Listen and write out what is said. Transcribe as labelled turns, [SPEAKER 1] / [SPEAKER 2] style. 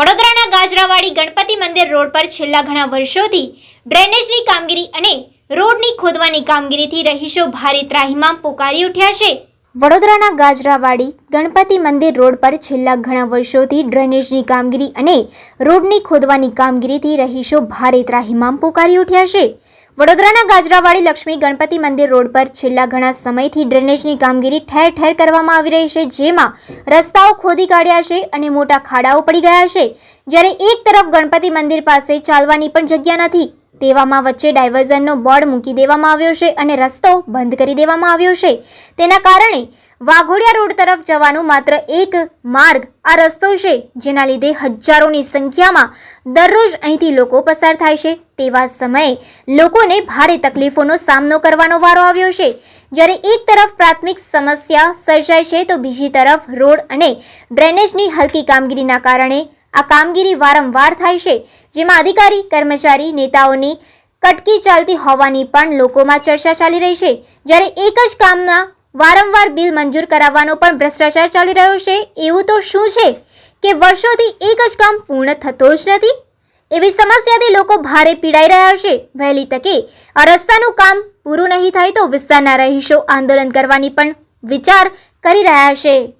[SPEAKER 1] વડોદરાના ગાજરાવાડી ગણપતિ મંદિર રોડ પર છેલ્લા ઘણા વર્ષોથી ડ્રેનેજની કામગીરી અને રોડની ખોદવાની કામગીરીથી રહીશો ભારે ત્રાહિમામ પોકારી ઉઠ્યા છે. વડોદરાના ગાજરાવાડી ગણપતિ મંદિર રોડ પર છેલ્લા ઘણા વર્ષોથી ડ્રેનેજની કામગીરી અને રોડની ખોદવાની કામગીરીથી રહીશો ભારે ત્રાહિમામ પોકારી ઉઠ્યા છે. વડોદરાના ગાજરાવાડી લક્ષ્મી ગણપતિ મંદિર રોડ પર છેલ્લા ઘણા સમયથી ડ્રેનેજની કામગીરી ઠેર ઠેર કરવામાં આવી રહી છે, જેમાં રસ્તાઓ ખોદી કાઢ્યા છે અને મોટા ખાડાઓ પડી ગયા છે. જ્યારે એક તરફ ગણપતિ મંદિર પાસે ચાલવાની પણ જગ્યા નથી, તેવામાં વચ્ચે ડાયવર્ઝનનો બોર્ડ મૂકી દેવામાં આવ્યો છે અને રસ્તો બંધ કરી દેવામાં આવ્યો છે. તેના કારણે વાઘોડિયા રોડ તરફ જવાનું માત્ર એક માર્ગ આ રસ્તો છે, જેના લીધે હજારોની સંખ્યામાં દરરોજ અહીંથી લોકો પસાર થાય છે. તેવા સમયે લોકોને ભારે તકલીફોનો સામનો કરવાનો વારો આવ્યો છે. જ્યારે એક તરફ પ્રાથમિક સમસ્યા સર્જાય છે, તો બીજી તરફ રોડ અને ડ્રેનેજની હલકી કામગીરીના કારણે આ કામગીરી વારંવાર થાય છે, જેમાં અધિકારી, કર્મચારી, નેતાઓની કટકી ચાલતી હોવાની પણ લોકોમાં ચર્ચા ચાલી રહી છે. જ્યારે એક જ કામના વારંવાર બિલ મંજૂર કરાવવાનો પણ ભ્રષ્ટાચાર ચાલી રહ્યો છે. એવું તો શું છે કે વર્ષોથી એક જ કામ પૂર્ણ થતો જ નથી? એવી સમસ્યાથી લોકો ભારે પીડાઈ રહ્યા છે. વહેલી તકે આ રસ્તાનું કામ પૂરું નહીં થાય તો વિસ્તારના રહીશો આંદોલન કરવાની પણ વિચાર કરી રહ્યા છે.